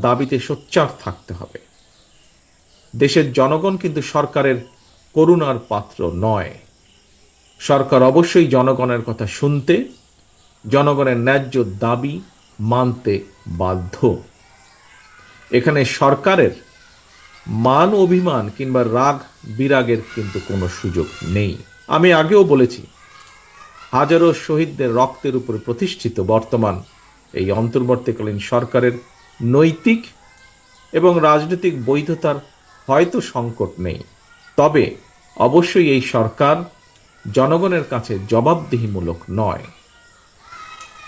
দাবিতে সোচ্চার থাকতে হবে। দেশের জনগণ কিন্তু সরকারের করুণার পাত্র নয়। সরকার অবশ্যই জনগণের কথা শুনতে, জনগণের ন্যায্য দাবি মানতে বাধ্য। এখানে সরকারের মান অভিমান কিংবা রাগ বিরাগের কিন্তু কোনো সুযোগ নেই। আমি আগেও বলেছি, হাজারো শহীদদের রক্তের উপর প্রতিষ্ঠিত বর্তমান এই অন্তর্বর্তীকালীন সরকারের নৈতিক এবং রাজনৈতিক বৈধতার হয়তো সংকট নেই। তবে অবশ্যই এই সরকার জনগণের কাছে জবাবদিহিমূলক নয়।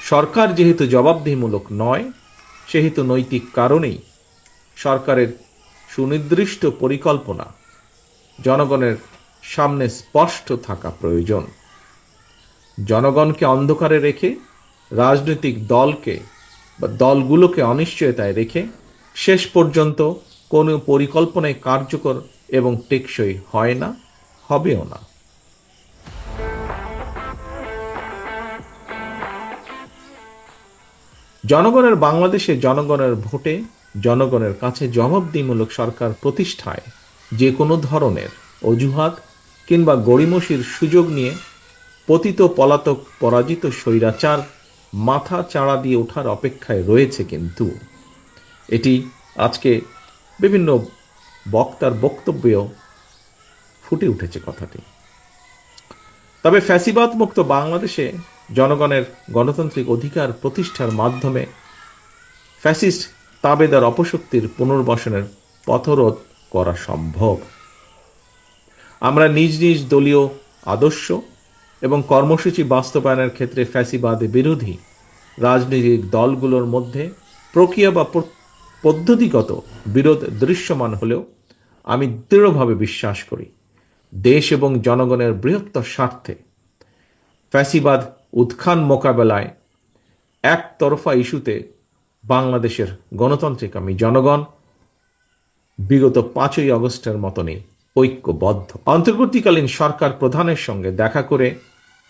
সরকার যেহেতু জবাবদিহিমূলক নয়, সেহেতু নৈতিক কারণেই সরকারের সুনির্দিষ্ট পরিকল্পনা জনগণের সামনে স্পষ্ট থাকা প্রয়োজন। জনগণকে অন্ধকারে রেখে রাজনৈতিক দলকে বা দলগুলোকে অনিশ্চয়তায় রেখে শেষ পর্যন্ত কোনো পরিকল্পনায় কার্যকর এবং টেকসই হয় না, হবেও না। জনগণের বাংলাদেশে জনগণের ভোটে জনগণের কাছে জবাবদিহিমূলক সরকার প্রতিষ্ঠায় যে কোনো ধরনের অজুহাত কিংবা গড়িমসির সুযোগ নিয়ে পতিত পলাতক পরাজিত স্বৈরাচার মাথা চাড়া দিয়ে ওঠার অপেক্ষায় রয়েছে কিন্তু। এটি আজকে বিভিন্ন বক্তার বক্তব্যেও ফুটে উঠেছে কথাটি। তবে ফ্যাসিবাদ মুক্ত বাংলাদেশে জনগণের গণতান্ত্রিক অধিকার প্রতিষ্ঠার মাধ্যমে ফ্যাসিস্ট তাবেদার অপশক্তির পুনর্বাসনের পথরোধ করা সম্ভব। আমরা নিজ নিজ দলীয় আদর্শ এবং কর্মসূচি বাস্তবায়নের ক্ষেত্রে ফ্যাসিবাদ বিরোধী রাজনৈতিক দলগুলোর মধ্যে প্রক্রিয়া বা পদ্ধতিগত বিরোধ দৃশ্যমান হলেও আমি দৃঢ়ভাবে বিশ্বাস করি, দেশ এবং জনগণের বৃহত্তর স্বার্থে ফ্যাসিবাদ উত্থান মোকাবেলায় একতরফা ইস্যুতে বাংলাদেশের গণতান্ত্রিক আমি জনগণ বিগত পাঁচই আগস্টের মতনই ঐক্যবদ্ধ। অন্তর্বর্তীকালীন সরকার প্রধানের সঙ্গে দেখা করে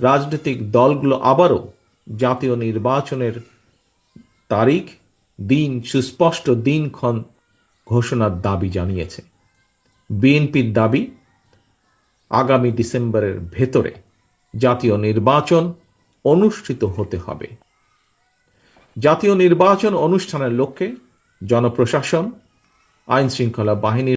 রাজনৈতিক দলগুলো আবারও জাতীয় নির্বাচনের তারিখ, দিন, সুস্পষ্ট দিনক্ষণ ঘোষণার দাবি জানিয়েছে। বিএনপির দাবি, আগামী ডিসেম্বরের ভেতরে জাতীয় নির্বাচন অনুষ্ঠিত হতে হবে। জাতীয় নির্বাচন অনুষ্ঠানের লক্ষ্যে জনপ্রশাসন আইন শৃঙ্খলা বাহিনীর